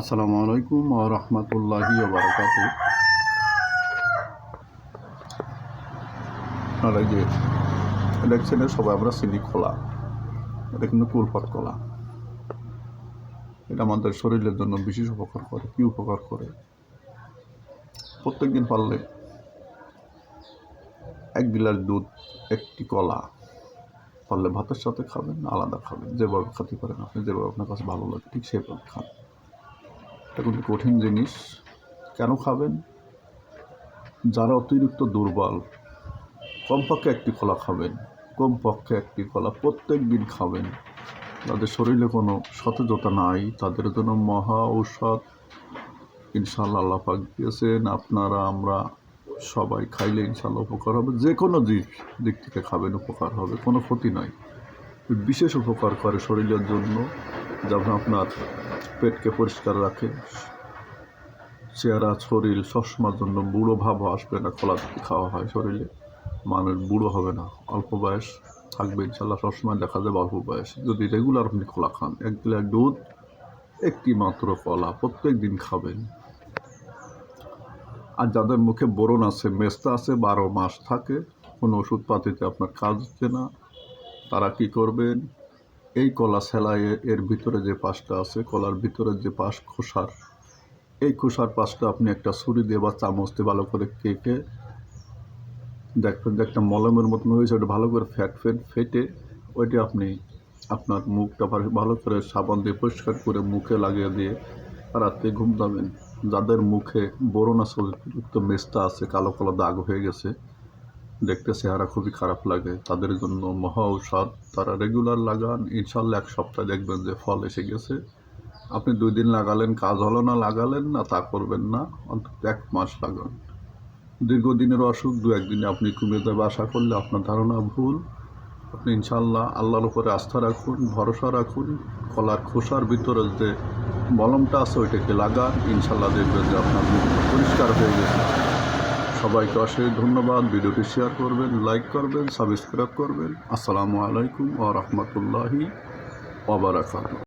আসসালামু আলাইকুম ও রহমতুল্লাহি বারকাত এই যে দেখছেন সবাই আমরা চিনি খোলা, এটা কিন্তু কুলফাত কলা। এটা আমাদের শরীরের জন্য বিশেষ উপকার করে। কি উপকার করে? প্রত্যেকদিন পারলে এক গিলাস দুধ, একটি কলা পারলে ভাতের সাথে খাবেন, আলাদা খাবেন, যেভাবে খেতে পারেন আপনি, যেভাবে আপনার কাছে ভালো লাগে, ঠিক সেভাবে খান। এটা কিন্তু কঠিন জিনিস। কেন খাবেন? যারা অতিরিক্ত দুর্বল, কমপক্ষে একটি কলা খাবেন, কমপক্ষে একটি কলা প্রত্যেক দিন খাবেন। তাদের শরীরে কোনো সতেজতা নাই, তাদের জন্য মহা ঔষধ। ইনশাল্লাহ আল্লাহ পাক দিয়েছেন, আপনারা, আমরা সবাই খাইলে ইনশাল্লাহ উপকার হবে। যে কোনো দিক দিক থেকে খাবেন, উপকার হবে, কোনো ক্ষতি নয় বিশেষ উপকার করে শরীরের জন্য। যেমন আপনার পেটকে পরিষ্কার রাখে, চেহারা, শরীর সবসময়ের জন্য বুড়ো ভাব আসবে না, খোলা খাওয়া হয় শরীরে। মানুষ বুড়ো হবে না, অল্প বয়স থাকবে ইনশাল্লাহ সবসময় দেখা যাবে অল্প বয়স। যদি রেগুলার আপনি খোলা খান, এক গ্লাস দুধ, একটি মাত্র কলা, প্রত্যেক দিন খাবেন। আর যাদের মুখে বোরন আছে, মেস্তা আছে, বারো মাস থাকে, কোনো ওষুধপাতিতে আপনার কাজ হচ্ছে না, তারা কি করবেন? এই কলা সেলাই এর ভিতরে যে পাশটা আছে, কলার ভিতরে যে পাশ খোসার, এই খোসার পাশটা আপনি একটা ছুরি দিয়ে বা চামচ দিয়ে ভালো করে কেটে দেখবেন যে একটা মলমের মতন হয়েছে, ওটা ভালো করে ফ্যাট ফ্যাট ফেটে ওইটা আপনি আপনার মুখটা ভালো করে সাবান দিয়ে পরিষ্কার করে মুখে লাগিয়ে দিয়ে রাত্রে ঘুম দাবেন যাদের মুখে বোরন অতিরিক্ত মেস্তা আছে, কালো কালো দাগ হয়ে গেছে দেখতে চেহারা খুবই খারাপ লাগে। তাদের জন্য মহা ঔষধ। তারা রেগুলার লাগান। ইনশাল্লাহ এক সপ্তাহ দেখবেন যে ফল এসে গেছে। আপনি দুই দিন লাগালেন, কাজ হলো না, লাগালেন না, তা করবেন না। অন্তত এক মাস লাগান। দীর্ঘদিনের অসুখ, দু একদিনে আপনি কমে যাবে আশা করলে আপনার ধারণা ভুল। আপনি ইনশাল্লাহ আল্লাহর উপরে আস্থা রাখুন, ভরসা রাখুন। কলার খোসার ভিতরে যে মলমটা আছে, ওইটাকে লাগান। ইনশাল্লাহ দেখবেন যে আপনার পরিষ্কার হয়ে গেছে। সবাইকে অশেষ ধন্যবাদ। ভিডিওটি শেয়ার করবেন, লাইক করবেন, সাবস্ক্রাইব করবেন। আসসালামু আলাইকুম ও রহমতুল্লাহি ওবরাকাতু